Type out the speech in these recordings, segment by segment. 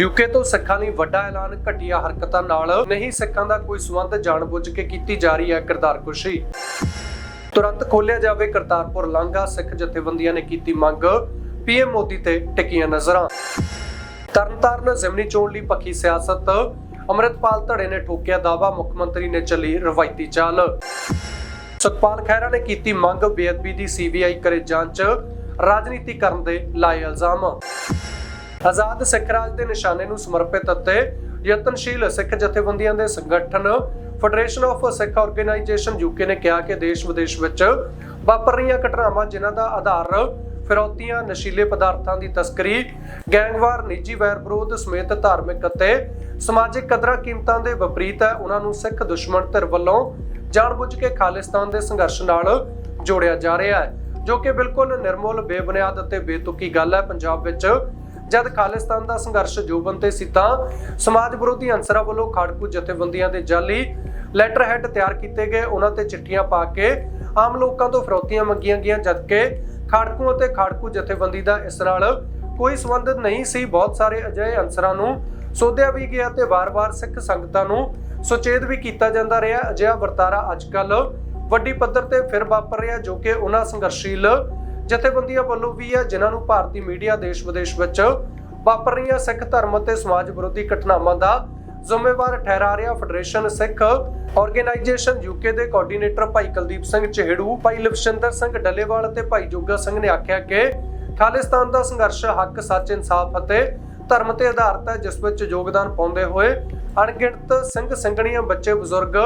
UK ਤੋਂ ਸਿੱਖਾਂ ਲਈ ਵੱਡਾ ਐਲਾਨ, ਘਟੀਆ ਹਰਕਤਾਂ ਨਾਲ ਨਹੀਂ ਸਿੱਖਾਂ ਦਾ ਕੋਈ ਸਬੰਧ ਜਾਣਬੁੱਝ ਕੇ ਕੀਤੀ ਜਾ ਰਹੀ ਹੈ ਕਿਰਦਾਰਕੁਸ਼ੀ ਤੁਰੰਤ ਖੋਲਿਆ ਜਾਵੇ ਕਰਤਾਰਪੁਰ ਲਾਂਘਾ, ਸਿੱਖ ਜਥੇਬੰਦੀਆਂ ਨੇ ਕੀਤੀ ਮੰਗ, ਪੀਐਮ ਮੋਦੀ ਤੇ ਟਿਕੀਆਂ ਨਜ਼ਰਾਂ। ਤਰਨਤਾਰਨ ਜ਼ਿਮਨੀ ਚੋਣ ਲਈ ਪੱਕੀ ਸਿਆਸਤ, ਅਮਰਿਤਪਾਲ ਧੜੇ ਨੇ ਠੋਕਿਆ ਦਾਵਾ ਮੁੱਖ ਮੰਤਰੀ ਨੇ ਚੱਲੀ ਰਵਾਇਤੀ ਚਾਲ। ਸੁਖਪਾਲ ਖਹਿਰਾ ਨੇ ਕੀਤੀ ਮੰਗ, ਬੇਅਦਬੀ ਦੀ ਸੀਬੀਆਈ ਕਰੇ ਜਾਂਚ ਰਾਜਨੀਤੀ ਕਰਨ ਦੇ ਲਾਏ ਇਲਜ਼ਾਮ। ਆਜ਼ਾਦ ਸਿੱਖ ਰਾਜ ਦੇ ਨਿਸ਼ਾਨੇ ਨੂੰ ਸਮਰਪਿਤ ਅਤੇ ਯਤਨਸ਼ੀਲ ਸਿੱਖ ਜਥੇਬੰਦੀਆਂ ਦੇ ਸੰਗਠਨ federation of Sikh organisation UK ਨੇ ਕਿਹਾ ਕਿ ਦੇਸ਼ ਵਿਦੇਸ਼ ਵਿੱਚ ਵਾਪਰ ਰਹੀਆਂ ਘਟਨਾਵਾਂ ਜਿਨ੍ਹਾਂ ਦਾ ਆਧਾਰ ਫਿਰੌਤੀਆਂ, ਨਸ਼ੀਲੇ ਪਦਾਰਥਾਂ ਦੀ ਤਸਕਰੀ, ਗੈਂਗਵਾਰ, ਨਿੱਜੀ ਵੈਰ ਵਿਰੋਧ ਸਮੇਤ ਧਾਰਮਿਕ ਅਤੇ ਸਮਾਜਿਕ ਕਦਰਾਂ ਕੀਮਤਾਂ ਦੇ ਵਿਪਰੀਤ ਹੈ, ਉਹਨਾਂ ਨੂੰ ਸਿੱਖ ਦੁਸ਼ਮਣ ਧਿਰ ਵੱਲੋਂ ਜਾਣਬੁੱਝ ਕੇ ਖਾਲਿਸਤਾਨ ਦੇ ਸੰਘਰਸ਼ ਨਾਲ ਜੋੜਿਆ ਜਾ ਰਿਹਾ ਹੈ, ਜੋ ਕਿ ਬਿਲਕੁਲ ਨਿਰਮੋਲ, ਬੇਬੁਨਿਆਦ ਅਤੇ ਬੇਤੁਕੀ ਗੱਲ ਹੈ। ਪੰਜਾਬ ਵਿੱਚ ਜਦ ਖਾਲਿਸਤਾਨ ਦਾ ਸੰਘਰਸ਼ ਜੋਬਨ ਤੇ ਸੀ ਤਾਂ ਸਮਾਜ ਵਿਰੋਧੀ ਅੰਸਰਾਂ ਵੱਲੋਂ ਖਾੜਕੂ ਜਥੇਬੰਦੀਆਂ ਦੇ ਜਾਲੀ ਲੈਟਰ ਹੈਡ ਤਿਆਰ ਕੀਤੇ ਗਏ। ਉਹਨਾਂ ਤੇ ਚਿੱਠੀਆਂ ਪਾ ਕੇ ਆਮ ਲੋਕਾਂ ਤੋਂ ਫਰੌਤੀਆਂ ਮੰਗੀਆਂ ਗਈਆਂ, ਜਦਕਿ ਖਾੜਕੂ ਅਤੇ ਖਾੜਕੂ ਜਥੇਬੰਦੀ ਦਾ ਇਸ ਨਾਲ ਕੋਈ ਸੰਬੰਧ ਨਹੀਂ ਸੀ। ਬਹੁਤ ਸਾਰੇ ਅਜਿਹੇ ਅੰਸਰਾਂ ਨੂੰ ਸੋਧਿਆ ਵੀ ਗਿਆ ਤੇ ਵਾਰ-ਵਾਰ ਸਿੱਖ ਸੰਗਤਾਂ ਨੂੰ ਸੁਚੇਤ ਵੀ ਕੀਤਾ ਜਾਂਦਾ ਰਿਹਾ। ਅਜਿਹਾ ਵਰਤਾਰਾ ਅੱਜਕੱਲ ਵੱਡੀ ਪੱਧਰ ਤੇ ਫਿਰ ਵਾਪਰ ਰਿਹਾ, ਜੋ ਕਿ ਉਹਨਾਂ ਸੰਘਰਸ਼ੀਲ ਜਥੇਬੰਦੀਆਂ ਵੱਲੋਂ ਵੀ ਹੈ, ਜਿਨ੍ਹਾਂ ਨੂੰ ਭਾਰਤੀ ਮੀਡੀਆ ਦੇਸ਼ ਵਿਦੇਸ਼ ਵਿੱਚ ਵਾਪਰ ਰਹੀਆਂ ਸਿੱਖ ਧਰਮ ਅਤੇ ਸਮਾਜ ਵਿਰੋਧੀ ਘਟਨਾਵਾਂ ਦਾ ਜ਼ਿੰਮੇਵਾਰ ਠਹਿਰਾ ਰਿਹਾ ਫੈਡਰੇਸ਼ਨ ਸਿੱਖ ਆਰਗੇਨਾਈਜੇਸ਼ਨ ਯੂਕੇ ਦੇ ਕੋਆਰਡੀਨੇਟਰ ਭਾਈ ਕੁਲਦੀਪ ਸਿੰਘ ਚਿਹੜੂ, ਭਾਈ ਲਵਸ਼ਿੰਦਰ ਸਿੰਘ ਡੱਲੇਵਾਲ ਅਤੇ ਭਾਈ ਜੋਗਾ ਸਿੰਘ ਨੇ ਆਖਿਆ ਕਿ ਖਾਲਿਸਤਾਨ ਦਾ ਸੰਘਰਸ਼ ਹੱਕ, ਸੱਚ, ਇਨਸਾਫ ਅਤੇ ਧਰਮ ਤੇ ਆਧਾਰਿਤ ਹੈ, ਜਿਸ ਵਿੱਚ ਯੋਗਦਾਨ ਪਾਉਂਦੇ ਹੋਏ ਅਣਗਿਣਤ ਸਿੰਘ ਸਿੰਘਣੀਆਂ ਬੱਚੇ ਬਜ਼ੁਰਗ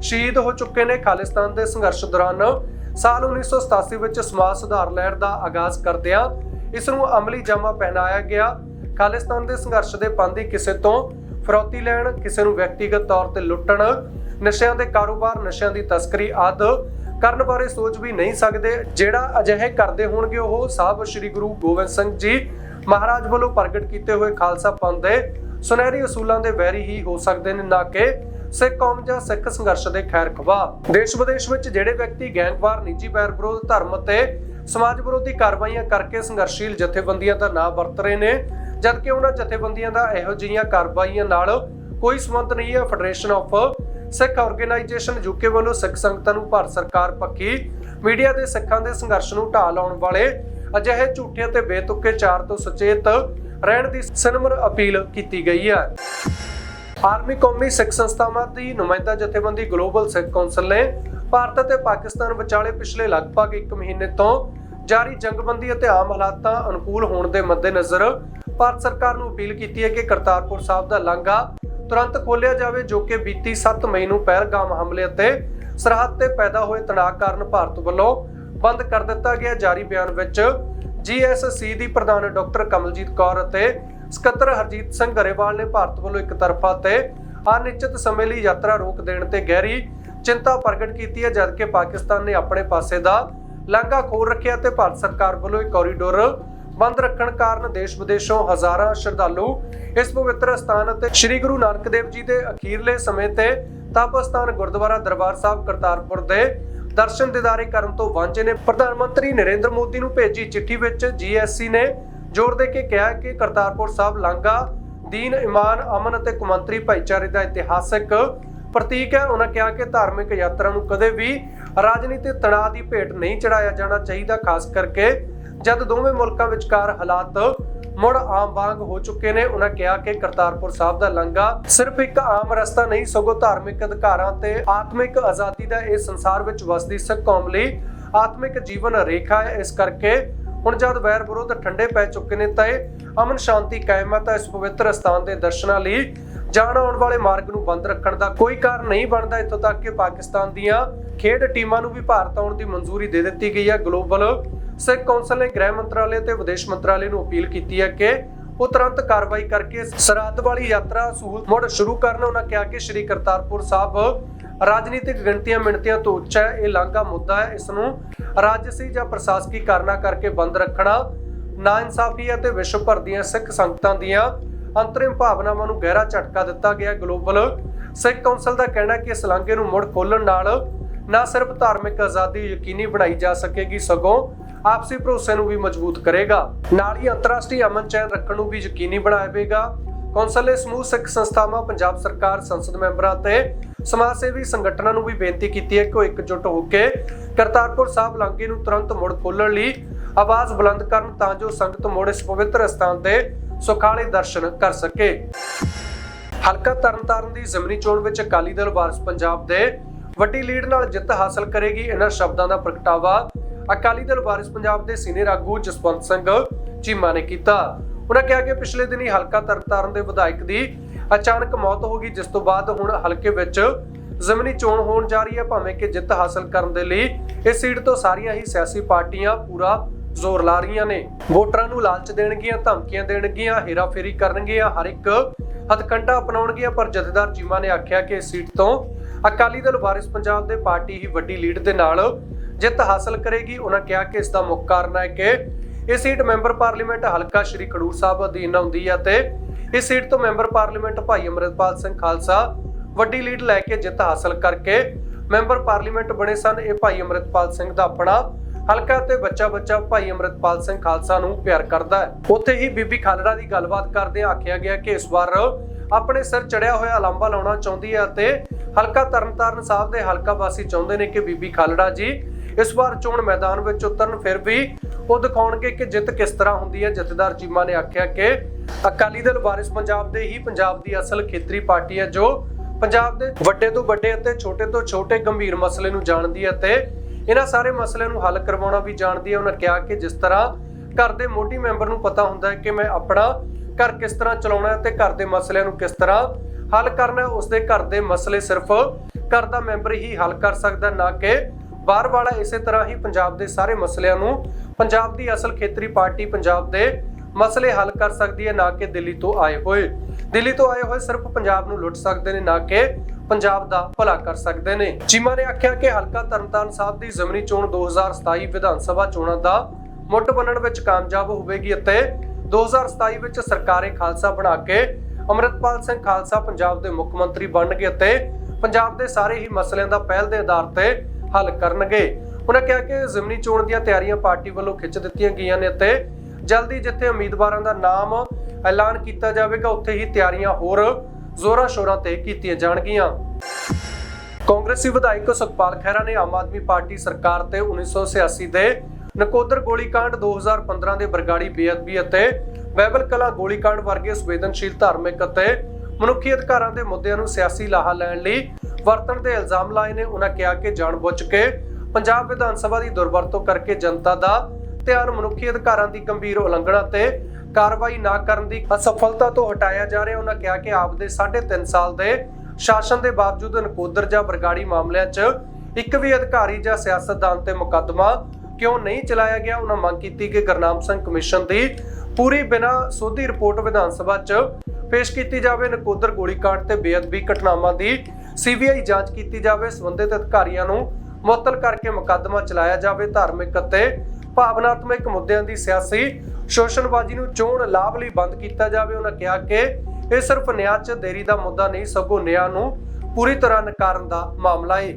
ਸ਼ਹੀਦ ਹੋ ਚੁੱਕੇ ਨੇ। ਖਾਲਿਸਤਾਨ ਦੇ ਸੰਘਰਸ਼ ਦੌਰਾਨ ਸਾਲ 1987 ਵਿੱਚ ਸਮਾਜ ਸੁਧਾਰ ਲਹਿਰ ਦਾ ਆਗਾਜ਼ ਕਰਦਿਆਂ ਇਸ ਨੂੰ ਅਮਲੀ ਜਾਮਾ ਪਹਿਨਾਇਆ ਗਿਆ। ਖਾਲਿਸਤਾਨ ਦੇ ਸੰਘਰਸ਼ ਦੇ ਪੰਦੀ ਕਿਸੇ ਤੋਂ ਫਰੌਤੀ ਲੈਣ, ਕਿਸੇ ਨੂੰ ਵਿਅਕਤੀਗਤ ਤੌਰ ਤੇ ਲੁੱਟਣ, ਨਸ਼ਿਆਂ ਦੇ ਕਾਰੋਬਾਰ, ਨਸ਼ਿਆਂ ਦੀ ਤਸਕਰੀ ਆਦ ਕਰਨ ਬਾਰੇ ਸੋਚ ਵੀ ਨਹੀਂ ਸਕਦੇ। ਜਿਹੜਾ ਅਜਿਹੇ ਕਰਦੇ ਹੋਣਗੇ, ਉਹ ਸਾਹਿਬ ਸ੍ਰੀ ਗੁਰੂ ਗੋਬਿੰਦ ਸਿੰਘ ਜੀ ਮਹਾਰਾਜ ਵੱਲੋਂ ਪ੍ਰਗਟ ਕੀਤੇ ਹੋਏ ਖਾਲਸਾ ਪੰਥ ਦੇ ਸੁਨਹਿਰੀ ਅਸੂਲਾਂ ਦੇ ਵੈਰੀ ਹੀ ਹੋ ਸਕਦੇ ਨੇ, ਨਾ ਕਿ ਸਿੱਖ ਕੌਮ ਜਾਂ ਸਿੱਖ ਸੰਘਰਸ਼ ਦੇ ਖੈਰ ਖਵਾਹ। ਦੇਸ਼ ਵਿਦੇਸ਼ ਵਿੱਚ ਜਿਹੜੇ ਵਿਅਕਤੀ ਗੈਂਗਵਾਰ, ਨਿੱਜੀ ਵੈਰ ਵਿਰੋਧ ਧਰਮ ਅਤੇ ਸਮਾਜ ਵਿਰੋਧੀ ਕਾਰਵਾਈਆਂ ਕਰਕੇ ਸੰਘਰਸ਼ੀਲ ਜਥੇਬੰਦੀਆਂ ਦਾ ਨਾਂ ਵਰਤ ਰਹੇ ਨੇ, ਜਦਕਿ ਉਹਨਾਂ ਜਥੇਬੰਦੀਆਂ ਦਾ ਇਹੋ ਜਿਹੀਆਂ ਕਾਰਵਾਈਆਂ ਨਾਲ ਕੋਈ ਸੰਬੰਧ ਨਹੀਂ ਹੈ। Federation of Sikh organisation UK ਵੱਲੋਂ ਸਿੱਖ ਸੰਗਤਾਂ ਨੂੰ ਭਾਰਤ ਸਰਕਾਰ ਪੱਖੀ ਮੀਡੀਆ ਦੇ ਸਿੱਖਾਂ ਦੇ ਸੰਘਰਸ਼ ਨੂੰ ਢਾਹ ਲਾਉਣ ਵਾਲੇ ਅਜਿਹੇ ਝੂਠੇ ਅਤੇ ਬੇਤੁਕੇ ਚਾਰ ਤੋਂ ਸੁਚੇਤ ਰਹਿਣ ਦੀ ਸਨਮਰ ਅਪੀਲ ਕੀਤੀ ਗਈ ਹੈ। ਆਰਮੀ ਕੌਮੀ ਸਿੱਖ ਸੰਸਥਾਵਾਂ ਦੀ ਨੁਮਾਇੰਦਾ ਜਥੇਬੰਦੀ ਗਲੋਬਲ ਸਿੱਖ ਕੌਂਸਲ ਨੇ ਭਾਰਤ ਅਤੇ ਪਾਕਿਸਤਾਨ ਵਿਚਾਲੇ ਪਿਛਲੇ ਲਗਭਗ 1 ਮਹੀਨੇ ਤੋਂ ਜਾਰੀ ਜੰਗਬੰਦੀ ਅਤੇ ਆਮ ਹਾਲਾਤਾਂ ਅਨੁਕੂਲ ਹੋਣ ਦੇ ਮੱਦੇਨਜ਼ਰ ਭਾਰਤ ਸਰਕਾਰ ਨੂੰ ਅਪੀਲ ਕੀਤੀ ਹੈ ਕਿ ਕਰਤਾਰਪੁਰ ਸਾਹਿਬ ਦਾ ਲਾਂਘਾ ਤੁਰੰਤ ਖੋਲ੍ਹਿਆ ਜਾਵੇ, ਜੋ ਕਿ ਬੀਤੀ 7 ਮਈ ਨੂੰ ਪਹਿਲਗਾਮ ਹਮਲੇ ਅਤੇ ਸਰਹੱਦ ਤੇ ਪੈਦਾ ਹੋਏ ਤਣਾਅ ਕਾਰਨ ਭਾਰਤ ਵੱਲੋਂ ਬੰਦ ਕਰ ਦਿੱਤਾ ਗਿਆ। ਜਾਰੀ ਬਿਆਨ ਵਿੱਚ ਜੀਐਸਸੀ ਦੀ ਪ੍ਰਧਾਨ ਡਾਕਟਰ ਕਮਲਜੀਤ ਕੌਰ ਅਤੇ ਸਕੱਤਰ ਹਰਜੀਤ ਸਿੰਘ ਗਰੇਵਾਲ ਨੇ ਭਾਰਤ ਵੱਲੋਂ ਇੱਕ ਤਰਫਾ ਤੇ ਅਨਿਸ਼ਚਿਤ ਸਮੇਂ ਲਈ ਯਾਤਰਾ ਰੋਕ ਦੇਣ ਤੇ ਗਹਿਰੀ ਚਿੰਤਾ ਪ੍ਰਗਟ ਕੀਤੀ ਹੈ, ਜਦਕਿ ਪਾਕਿਸਤਾਨ ਨੇ ਆਪਣੇ ਪਾਸੇ ਦਾ ਲਾਂਘਾ ਖੋਲ ਰੱਖਿਆ ਤੇ ਭਾਰਤ ਸਰਕਾਰ ਵੱਲੋਂ ਇੱਕ ਕੋਰੀਡੋਰ ਬੰਦ ਰੱਖਣ ਕਾਰਨ ਦੇਸ਼ ਵਿਦੇਸ਼ੋਂ ਹਜ਼ਾਰਾਂ ਸ਼ਰਧਾਲੂ ਇਸ ਪਵਿੱਤਰ ਸਥਾਨ ਅਤੇ ਸ੍ਰੀ ਗੁਰੂ ਨਾਨਕ ਦੇਵ ਜੀ ਦੇ ਅਖੀਰਲੇ ਸਮੇਂ ਤੇ ਤਪ ਸਥਾਨ ਗੁਰਦੁਆਰਾ ਦਰਬਾਰ ਸਾਹਿਬ ਕਰਤਾਰਪੁਰ ਦੇ ਦਰਸ਼ਨ ਦਿਦਾਰੇ ਕਰਨ ਤੋਂ ਵਾਂਝੇ ਨੇ। ਪ੍ਰਧਾਨ ਮੰਤਰੀ ਨਰਿੰਦਰ ਮੋਦੀ ਨੂੰ ਭੇਜੀ ਚਿੱਠੀ ਵਿੱਚ ਜੀਐਸਸੀ ਨੇ ਜ਼ੋਰ ਦੇ ਕੇ ਕਿਹਾ ਕਿ ਕਰਤਾਰਪੁਰ ਸਾਹਿਬ ਲਾਂਘਾ, ਦੀਨ ਇਮਾਨ, ਅਮਨ ਅਤੇ ਕੁਮੰਤਰੀ ਭਾਈਚਾਰੇ ਦਾ ਇਤਿਹਾਸਕ ਪ੍ਰਤੀਕ ਹੈ। ਉਹਨਾਂ ਕਿਹਾ ਕਿ ਧਾਰਮਿਕ ਯਾਤਰਾ ਨੂੰ ਕਦੇ ਵੀ ਰਾਜਨੀਤਿਕ ਤਣਾਅ ਦੀ ਭੇਟ ਨਹੀਂ ਚੜਾਇਆ ਜਾਣਾ ਚਾਹੀਦਾ, ਖਾਸ ਕਰਕੇ ਜਦ ਦੋਵੇਂ ਮੁਲਕਾਂ ਵਿਚਕਾਰ ਹਾਲਾਤ ਮੁੜ ਆਮ ਵਾਂਗ ਹੋ ਚੁੱਕੇ ਨੇ। ਉਹਨਾਂ ਕਿਹਾ ਕਿ ਕਰਤਾਰਪੁਰ ਸਾਹਿਬ ਦਾ ਲੰਗਾ ਸਿਰਫ ਇੱਕ ਆਮ ਰਸਤਾ ਨਹੀਂ, ਸਗੋਂ ਧਾਰਮਿਕ ਅਧਿਕਾਰਾਂ ਤੇ ਆਤਮਿਕ ਆਜ਼ਾਦੀ ਦਾ ਇਹ ਸੰਸਾਰ ਵਿੱਚ ਵਸਦੀ ਸਿੱਖ ਕੌਮ ਲਈ ਆਤਮਿਕ ਜੀਵਨ ਰੇਖਾ ਹੈ। ਇਸ ਕਰਕੇ ਹੁਣ ਜਦ ਵੈਰ ਵਿਰੋਧ ਠੰਡੇ ਪੈ ਚੁੱਕੇ ਨੇ ਤਾਂ ਇਹ ਅਮਨ ਸ਼ਾਂਤੀ ਕਾਇਮ ਹੈ ਤਾਂ ਇਸ ਪਵਿੱਤਰ ਸਥਾਨ ਦੇ ਦਰਸ਼ਨਾਂ ਲਈ ਜਾਣ ਆਉਣ ਵਾਲੇ ਮਾਰਗ ਨੂੰ ਬੰਦ ਰੱਖਣ ਦਾ ਕੋਈ ਕਾਰਨ ਨਹੀਂ ਬਣਦਾ। ਇੱਥੋਂ ਤੱਕ ਕਿ ਪਾਕਿਸਤਾਨ ਦੀਆਂ ਖੇਡ ਟੀਮਾਂ ਨੂੰ ਵੀ ਭਾਰਤ ਆਉਣ ਦੀ ਮਨਜ਼ੂਰੀ ਦੇ ਦਿੱਤੀ ਗਈ ਹੈ ਗਲੋਬਲ ਸਿੱਖ ਕੌਂਸਲ ਨੇ ਗ੍ਰਹਿ ਮੰਤਰਾਲੇ ਤੇ ਵਿਦੇਸ਼ ਮੰਤਰਾਲੇ ਨੂੰ ਅਪੀਲ ਕੀਤੀ ਹੈ ਕਿ ਉਹ ਤੁਰੰਤ ਕਾਰਵਾਈ ਕਰਕੇ ਸਰਹੱਦ ਵਾਲੀ ਯਾਤਰਾ ਸਹੂਲਤ ਮੁੜ ਸ਼ੁਰੂ ਕਰਨ। ਉਹਨਾਂ ਕਿਹਾ ਕਿ ਸ਼੍ਰੀ ਕਰਤਾਰਪੁਰ ਸਾਹਿਬ ਰਾਜਨੀਤਿਕ ਗਿਣਤੀਆਂ ਮਿਣਤੀਆਂ ਤੋਂ ਉੱਚਾ ਹੈ, ਇਹ ਲਾਂਘਾ ਮੁੱਦਾ ਹੈ। ਇਸ ਨੂੰ ਰਾਜਸੀ ਜਾਂ ਪ੍ਰਸ਼ਾਸਕੀ ਕਾਰਨਾਂ ਕਰਕੇ ਬੰਦ ਰੱਖਣਾ, ਨਾਇਨਸਾਫੀ ਅਤੇ ਵਿਸ਼ਵ ਭਰ ਦੀਆਂ ਸਿੱਖ ਸੰਗਤਾਂ ਦੀਆਂ ਅੰਤਰਿਮ ਭਾਵਨਾਵਾਂ ਨੂੰ ਗਹਿਰਾ ਝਟਕਾ ਦਿੱਤਾ ਗਿਆ ਗਲੋਬਲ ਸਿੱਖ ਕੌਂਸਲ ਦਾ ਕਹਿਣਾ ਕਿ ਇਸ ਲਾਂਘੇ ਨੂੰ ਮੁੜ ਖੋਲਣ ਨਾਲ ਨਾ ਸਿਰਫ ਧਾਰਮਿਕ ਆਜ਼ਾਦੀ ਯਕੀਨੀ ਬਣਾਈ ਜਾ ਸਕੇਗੀ, ਸਗੋਂ ਆਪਸੀ ਭਰੋਸੇ ਨੂੰ ਵੀ ਮਜ਼ਬੂਤ ਕਰੇਗਾ। ਨਾਲ ਹੀ ਅੰਤਰਰਾਸ਼ਟਰੀ ਅਮਨ ਚੈਨ ਰੱਖਣ ਨੂੰ ਵੀ ਯਕੀਨੀ ਬਣਾਵੇਗਾ। ਕੌਂਸਲ ਨੇ ਸਮੂਹ ਸਿੱਖ ਸੰਸਥਾਵਾਂ, ਪੰਜਾਬ ਸਰਕਾਰ, ਸੰਸਦ ਮੈਂਬਰਾਂ ਤੇ ਸਮਾਜ ਸੇਵੀ ਸੰਗਠਨਾਂ ਨੂੰ ਵੀ ਬੇਨਤੀ ਕੀਤੀ ਹੈ ਕਿ ਉਹ ਇਕਜੁੱਟ ਹੋ ਕੇ ਕਰਤਾਰਪੁਰ ਸਾਹਿਬ ਲਾਂਘੇ ਨੂੰ ਤੁਰੰਤ ਮੁੜ ਖੋਲ੍ਹਣ ਲਈ ਆਵਾਜ਼ ਬੁਲੰਦ ਕਰਨ ਤਾਂ ਜੋ ਸੰਗਤ ਮੁੜ ਇਸ ਪਵਿੱਤਰ ਸਥਾਨ ਦੇ ਸੁਖਾਲੇ ਦਰਸ਼ਨ ਕਰ ਸਕੇ। ਹਲਕਾ ਤਰਨਤਾਰਨ ਦੀ ਜ਼ਮਨੀ ਚੋਣ ਵਿੱਚ ਅਕਾਲੀ ਦਲ ਵਾਰਸ ਪੰਜਾਬ ਦੇ ਵੱਡੀ ਲੀਡ ਨਾਲ ਜਿੱਤ ਹਾਸਲ ਕਰੇਗੀ। ਇਹਨਾਂ ਸ਼ਬਦਾਂ ਦਾ ਪ੍ਰਗਟਾਵਾ ਅਕਾਲੀ ਦਲ ਵਾਰਿਸ ਪੰਜਾਬ ਦੇ ਸੀਨੀਅਰ ਆਗੂ ਜਸਵੰਤ ਸਿੰਘ ਚੀਮਾ ਨੇ ਕੀਤਾ। ਉਹਨਾਂ ਕਿਹਾ ਕਿ ਪਿਛਲੇ ਦਿਨੀ ਹਲਕਾ ਤਰਨਤਾਰਨ ਦੇ ਵਿਧਾਇਕ ਦੀ ਅਚਾਨਕ ਮੌਤ ਹੋ ਗਈ, ਜਿਸ ਤੋਂ ਬਾਅਦ ਹੁਣ ਹਲਕੇ ਵਿੱਚ ਜ਼ਮਨੀ ਚੋਣ ਹੋਣ ਜਾ ਰਹੀ ਹੈ। ਭਾਵੇਂ ਕਿ ਜਿੱਤ ਹਾਸਲ ਕਰਨ ਦੇ ਲਈ ਇਸ ਸੀਟ ਤੋਂ ਸਾਰੀਆਂ ਹੀ ਸਿਆਸੀ ਪਾਰਟੀਆਂ ਪੂਰਾ ਜ਼ੋਰ ਲਾ ਰਹੀਆਂ ਨੇ। ਵੋਟਰਾਂ ਨੂੰ ਲਾਲਚ ਦੇਣਗੀਆਂ, ਧਮਕੀਆਂ ਦੇਣਗੀਆਂ, ਹੇਰਾਫੇਰੀ ਕਰਨਗੀਆਂ, ਹਰ ਇੱਕ ਹਥਕੰਡਾ ਅਪਣਾਉਣਗੀਆਂ, ਪਰ ਜਥੇਦਾਰ ਚੀਮਾ ਨੇ ਆਖਿਆ ਕਿ ਇਸ ਸੀਟ ਤੋਂ ਅਕਾਲੀ ਦਲ ਵਾਰਿਸ ਪੰਜਾਬ ਦੇ ਪਾਰਟੀ ਹੀ ਵੱਡੀ ਲੀਡ ਦੇ ਨਾਲ ਜਿੱਤ ਹਾਸਲ ਕਰੇਗੀ। ਉਹਨਾਂ ਕਿਹਾ ਕਿ ਇਸ ਦਾ ਮੁੱਖ ਕਾਰਨ ਹੈ ਕਿ ਇਹ ਸੀਟ ਮੈਂਬਰ ਪਾਰਲੀਮੈਂਟ ਹਲਕਾ ਸ਼੍ਰੀ ਖਡੂਰ ਸਾਹਿਬ ਅਧੀਨ ਆਉਂਦੀ ਹੈ ਤੇ ਇਸ ਸੀਟ ਤੋਂ ਮੈਂਬਰ ਪਾਰਲੀਮੈਂਟ ਭਾਈ ਅਮਰਿਤਪਾਲ ਸਿੰਘ ਖਾਲਸਾ ਵੱਡੀ ਲੀਡ ਲੈ ਕੇ ਜਿੱਤ ਹਾਸਲ ਕਰਕੇ ਮੈਂਬਰ ਪਾਰਲੀਮੈਂਟ ਬਣੇ ਸਨ। ਇਹ ਭਾਈ ਅਮਰਿਤਪਾਲ ਸਿੰਘ ਦਾ ਆਪਣਾ ਹਲਕਾ ਤੇ ਬੱਚਾ ਬੱਚਾ ਭਾਈ ਅਮਰਿਤਪਾਲ ਸਿੰਘ ਖਾਲਸਾ ਨੂੰ ਪਿਆਰ ਕਰਦਾ ਹੈ। ਉੱਥੇ ਹੀ ਬੀਬੀ ਖਾਲੜਾ ਦੀ ਗੱਲਬਾਤ ਕਰਦੇ ਆਖਿਆ ਗਿਆ ਕਿ ਇਸ ਵਾਰ ਆਪਣੇ ਸਿਰ ਚੜਿਆ ਹੋਇਆ ਲਾਂਬਾ ਲਾਉਣਾ ਚਾਹੁੰਦੀ ਹੈ ਤੇ ਹਲਕਾ ਤਰਨਤਾਰਨ ਸਾਹਿਬ ਦੇ ਹਲਕਾ ਵਾਸੀ ਚਾਹੁੰਦੇ ਨੇ ਕਿ ਬੀਬੀ ਖਾਲੜਾ ਜੀ ਇਸ ਵਾਰ ਚੋਣ ਮੈਦਾਨ ਵਿੱਚ ਉਤਰਨ, ਫਿਰ ਵੀ ਉਹ ਦਿਖਾਉਣਗੇ ਕਿ ਜਿੱਤ ਕਿਸ ਤਰ੍ਹਾਂ ਹੁੰਦੀ ਹੈ? ਜਥੇਦਾਰ ਚੀਮਾ ਨੇ ਆਖਿਆ ਕਿ ਅਕਾਲੀ ਦਲ ਵਾਰਿਸ ਪੰਜਾਬ ਦੇ ਹੀ ਪੰਜਾਬ ਦੀ ਅਸਲ ਖੇਤਰੀ ਪਾਰਟੀ ਹੈ, ਜੋ ਪੰਜਾਬ ਦੇ ਵੱਡੇ ਤੋਂ ਵੱਡੇ ਅਤੇ ਛੋਟੇ ਤੋਂ ਛੋਟੇ ਗੰਭੀਰ ਮਸਲੇ ਨੂੰ ਜਾਣਦੀ ਹੈ ਤੇ ਇਹਨਾਂ ਸਾਰੇ ਮਸਲਿਆਂ ਨੂੰ ਹੱਲ ਕਰਵਾਉਣਾ ਵੀ ਜਾਣਦੀ ਹੈ। ਉਹਨਾਂ ਕਿਹਾ ਕਿ ਜਿਸ ਤਰ੍ਹਾਂ ਘਰ ਦੇ ਮੋਢੀ ਮੈਂਬਰ ਨੂੰ ਪਤਾ ਹੁੰਦਾ ਹੈ ਕਿ ਮੈਂ ਆਪਣਾ ਘਰ ਕਿਸ ਤਰ੍ਹਾਂ ਚਲਾਉਣਾ ਹੈ ਤੇ ਘਰ ਦੇ ਮਸਲਿਆਂ ਨੂੰ ਕਿਸ ਤਰ੍ਹਾਂ ਹੱਲ ਕਰਨਾ ਹੈ, ਉਸਦੇ ਘਰ ਦੇ ਮਸਲੇ ਸਿਰਫ ਘਰ ਦਾ ਮੈਂਬਰ ਹੀ ਹੱਲ ਕਰ ਸਕਦਾ ਨਾ ਕਿ ਬਾਹਰ ਵਾਲਾ ਇਸੇ ਤਰ੍ਹਾਂ ਹੀ ਪੰਜਾਬ ਦੇ ਸਾਰੇ ਮਸਲਿਆਂ ਨੂੰ, ਪੰਜਾਬ ਦੀ ਅਸਲ ਖੇਤਰੀ ਪਾਰਟੀ ਪੰਜਾਬ ਦੇ ਮਸਲੇ ਹੱਲ ਕਰ ਸਕਦੀ ਹੈ, ਨਾ ਕਿ ਦਿੱਲੀ ਤੋਂ ਆਏ ਹੋਏ। ਦਿੱਲੀ ਤੋਂ ਆਏ ਹੋਏ ਸਿਰਫ ਪੰਜਾਬ ਨੂੰ ਲੁੱਟ ਸਕਦੇ ਨੇ, ਨਾ ਕਿ ਪੰਜਾਬ ਦਾ ਭਲਾ ਕਰ ਸਕਦੇ ਨੇ। ਚੀਮਾ ਨੇ ਆਖਿਆ ਕਿ ਹਲਕਾ ਤਰਨਤਾਰਨ ਸਾਹਿਬ ਦੀ ਜ਼ਮਨੀ ਚੋਣ 2027 ਵਿਧਾਨ ਸਭਾ ਚੋਣਾਂ ਦਾ ਮੁੱਢ ਬਣਨ ਵਿੱਚ ਕਾਮਯਾਬ ਹੋਵੇਗੀ ਅਤੇ 2027 ਵਿੱਚ ਸਰਕਾਰੇ ਖਾਲਸਾ ਬਣਾ ਕੇ ਅਮਰਿਤਪਾਲ ਸਿੰਘ ਖਾਲਸਾ ਪੰਜਾਬ ਦੇ ਮੁੱਖ ਮੰਤਰੀ ਬਣਨਗੇ ਅਤੇ ਪੰਜਾਬ ਦੇ ਸਾਰੇ ਹੀ ਮਸਲਿਆਂ ਦਾ ਪਹਿਲ ਦੇ ਆਧਾਰ ਤੇ ਹੱਲ ਕਰਨਗੇ। ਉਹਨਾਂ ਕਿਹਾ ਕਿ ਜ਼ਿਮਨੀ ਚੋਣ ਦੀਆਂ ਤਿਆਰੀਆਂ ਪਾਰਟੀ ਵੱਲੋਂ ਖਿੱਚ ਦਿੱਤੀਆਂ ਗਈਆਂ ਨੇ ਅਤੇ ਜਲਦੀ ਜਿੱਥੇ ਉਮੀਦਵਾਰਾਂ ਦਾ ਨਾਮ ਐਲਾਨ ਕੀਤਾ ਜਾਵੇਗਾ, ਉੱਥੇ ਹੀ ਤਿਆਰੀਆਂ ਹੋਰ ਜ਼ੋਰਾਂ ਸ਼ੋਰਾਂ ਤੇ ਕੀਤੀਆਂ ਜਾਣਗੀਆਂ। ਕਾਂਗਰਸੀ ਵਿਧਾਇਕ ਸੁਖਪਾਲ ਖਹਿਰਾ ਨੇ ਆਮ ਆਦਮੀ ਪਾਰਟੀ ਸਰਕਾਰ ਤੇ 1986 ਦੇ ਨਕੋਦਰ ਗੋਲੀकांड 2015 ਦੇ ਬਰਗਾੜੀ ਬੇਅਦਬੀ ਅਤੇ ਬੈਬਲ ਕਲਾ ਗੋਲੀकांड ਵਰਗੇ ਸੰਵੇਦਨਸ਼ੀਲ ਧਾਰਮਿਕ ਅਤੇ ਮਨੁੱਖੀ ਅਧਿਕਾਰਾਂ ਦੇ ਮੁੱਦਿਆਂ ਨੂੰ ਸਿਆਸੀ ਲਾਹਾ ਲੈਣ ਲਈ ਵਰਤਣ ਦੇ ਇਲਜ਼ਾਮ ਲਾਏ ਨੇ। ਉਹਨਾਂ ਕਿਹਾ ਕਿ ਜਾਣਬੁੱਝ ਕੇ ਪੰਜਾਬ ਵਿਧਾਨ ਸਭਾ ਦੀ ਦੁਰਵਰਤੋਂ ਕਰਕੇ ਜਨਤਾ ਦਾ ਧਿਆਨ ਮਨੁੱਖੀ ਅਧਿਕਾਰਾਂ ਦੀ ਗੰਭੀਰ ਉਲੰਘਣਾ ਤੇ ਕਾਰਵਾਈ ਨਾ ਕਰਨ ਦੀ ਅਸਫਲਤਾ ਤੋਂ ਹਟਾਇਆ ਜਾ ਰਿਹਾ। ਉਹਨਾਂ ਕਿਹਾ ਕਿ ਆਪ ਦੇ 3.5 ਸਾਲ ਦੇ ਸ਼ਾਸਨ ਦੇ ਬਾਵਜੂਦ ਨਕੋਦਰ ਜਾਂ ਬਰਗਾੜੀ ਮਾਮਲਿਆਂ 'ਚ ਇੱਕ ਵੀ ਅਧਿਕਾਰੀ ਜਾਂ ਸਿਆਸਤਦਾਨ ਤੇ ਮੁਕੱਦਮਾ ਕਿਉਂ ਨਹੀਂ ਚਲਾਇਆ ਗਿਆ ਉਹਨਾਂ ਮੰਗ ਕੀਤੀ ਕਿ ਗੁਰਨਾਮ ਸਿੰਘ ਕਮਿਸ਼ਨ ਦੀ ਪੂਰੀ ਬਿਨਾਂ ਸੋਧੀ ਰਿਪੋਰਟ ਵਿਧਾਨ ਸਭਾ 'ਚ ਪੇਸ਼ ਕੀਤੀ ਜਾਵੇ ਨਕੋਦਰ ਗੋਲੀकांड ਤੇ ਬੇਅਦਬੀ ਘਟਨਾਵਾਂ ਦੀ ਸੀਬੀਆਈ ਜਾਂਚ ਕੀਤੀ ਜਾਵੇ, ਸੰਬੰਧਿਤ ਅਧਿਕਾਰੀਆਂ ਨੂੰ ਮੁਅੱਤਲ ਕਰਕੇ ਮੁਕੱਦਮਾ ਚਲਾਇਆ ਜਾਵੇ, ਧਾਰਮਿਕ ਅਤੇ ਭਾਵਨਾਤਮਕ ਮੁੱਦਿਆਂ ਦੀ ਸਿਆਸੀ ਸ਼ੋਸ਼ਣਬਾਜ਼ੀ ਨੂੰ ਚੋਣ ਲਾਭ ਲਈ ਬੰਦ ਕੀਤਾ ਜਾਵੇ। ਉਹਨਾਂ ਕਿਹਾ ਕਿ ਇਹ ਸਿਰਫ ਨਿਆਂ 'ਚ ਦੇਰੀ ਦਾ ਮੁੱਦਾ ਨਹੀਂ, ਸਗੋਂ ਨਿਆਂ ਨੂੰ ਪੂਰੀ ਤਰ੍ਹਾਂ ਨਕਾਰਨ ਦਾ ਮਾਮਲਾ ਹੈ